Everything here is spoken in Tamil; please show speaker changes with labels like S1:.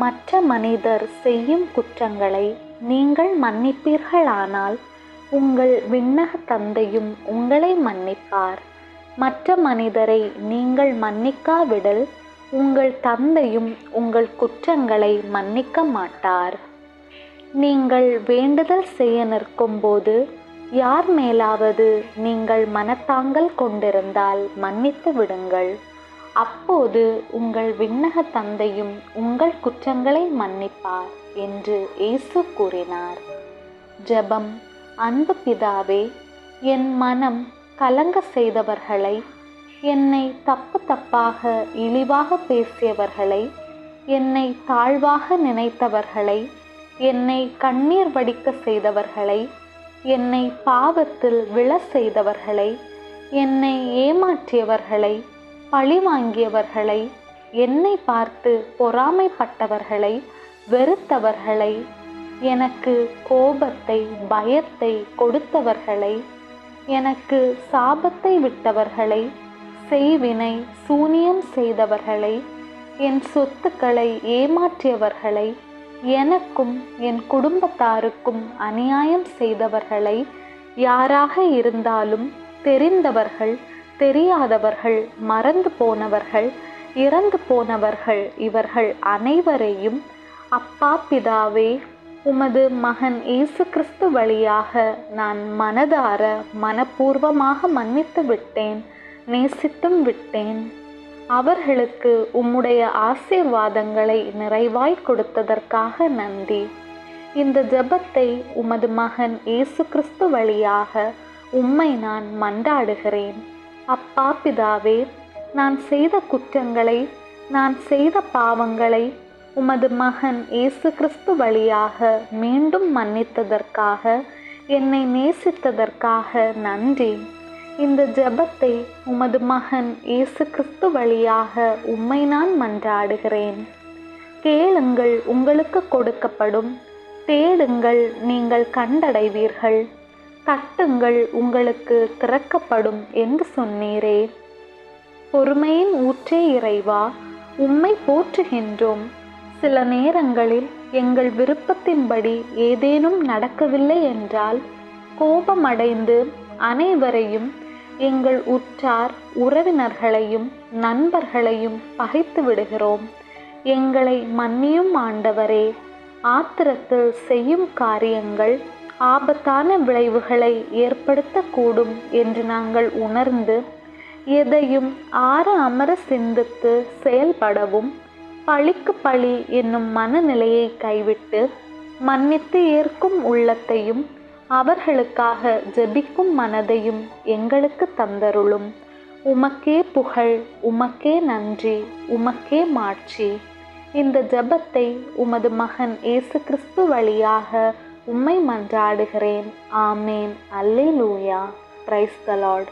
S1: மற்ற மனிதர் செய்யும் குற்றங்களை நீங்கள் மன்னிப்பீர்களானால் உங்கள் விண்ணக தந்தையும் உங்களை மன்னிப்பார். மற்ற மனிதரை நீங்கள் மன்னிக்காவிடல் உங்கள் தந்தையும் உங்கள் குற்றங்களை மன்னிக்க மாட்டார். நீங்கள் வேண்டுதல் செய்ய நிற்கும்போது யார் மேலாவது நீங்கள் மனத்தாங்கல் கொண்டிருந்தால் மன்னித்து விடுங்கள். அப்போது உங்கள் விண்ணக தந்தையும் உங்கள் குற்றங்களை மன்னிப்பார் என்று இயேசு கூறினார். ஜெபம். அன்பு பிதாவே என் மனம் கலங்க செய்தவர்களை என்னை தப்பு தப்பாக இழிவாக பேசியவர்களை என்னை தாழ்வாக நினைத்தவர்களை என்னை கண்ணீர் வடிக்க செய்தவர்களை என்னை பாவத்தில் விழ செய்தவர்களை என்னை ஏமாற்றியவர்களை பழி வாங்கியவர்களை என்னை பார்த்து பொறாமைப்பட்டவர்களை வெறுத்தவர்களை எனக்கு கோபத்தை பயத்தை கொடுத்தவர்களை எனக்கு சாபத்தை விட்டவர்களை செய்வினை சூனியம் செய்தவர்களை என் சொத்துக்களை ஏமாற்றியவர்களை எனக்கும் என் குடும்பத்தாருக்கும் அநியாயம் செய்தவர்களை யாராக இருந்தாலும் தெரிந்தவர்கள் தெரியாதவர்கள் மறந்து போனவர்கள் இறந்து போனவர்கள் இவர்கள் அனைவரையும் அப்பா பிதாவே உமது மகன் இயேசு கிறிஸ்து வழியாக நான் மனதார மனப்பூர்வமாக மன்னித்து விட்டேன் நேசித்தும் விட்டேன். அவர்களுக்கு உம்முடைய ஆசீர்வாதங்களை நிறைவாய் கொடுத்ததற்காக நன்றி. இந்த ஜெபத்தை உமது மகன் இயேசு கிறிஸ்து வழியாக உம்மை நான் மன்றாடுகிறேன். அப்பா பிதாவே நான் செய்த குற்றங்களை நான் செய்த பாவங்களை உமது மகன் இயேசு கிறிஸ்து வழியாக மீண்டும் மன்னித்ததற்காக என்னை நேசித்ததற்காக நன்றி. இந்த ஜெபத்தை உமது மகன் இயேசு கிறிஸ்து வழியாக உம்மை நான் மன்றாடுகிறேன். கேளுங்கள் உங்களுக்கு கொடுக்கப்படும். தேடுங்கள் நீங்கள் கண்டடைவீர்கள். தட்டுங்கள் உங்களுக்கு திறக்கப்படும் என்று சொன்னீரே. பொறுமையின் ஊற்றே இறைவா உம்மை போற்றுகின்றோம். சில நேரங்களில் எங்கள் விருப்பத்தின்படி ஏதேனும் நடக்கவில்லை என்றால் கோபமடைந்து அனைவரையும் எங்கள் உற்றார் உறவினர்களையும் நண்பர்களையும் பகைத்து விடுகிறோம். எங்களை மன்னியும் ஆண்டவரே ஆத்திரத்தில் செய்யும் காரியங்கள் ஆபத்தான விளைவுகளை ஏற்படுத்தக்கூடும் என்று நாங்கள் உணர்ந்து எதையும் ஆற அமர சிந்தித்து செயல்படவும் பழிக்கு பழி என்னும் மனநிலையை கைவிட்டு மன்னித்து ஏற்கும் உள்ளத்தையும் அவர்களுக்காக ஜெபிக்கும் மனதையும் எங்களுக்கு தந்தருளும். உமக்கே புகழ் உமக்கே நன்றி உமக்கே மாட்சி. இந்த ஜெபத்தை உமது மகன் இயேசு கிறிஸ்து வழியாக உம்மை மன்றாடுகிறேன். ஆமேன். அல்லேலூயா. Praise the lord.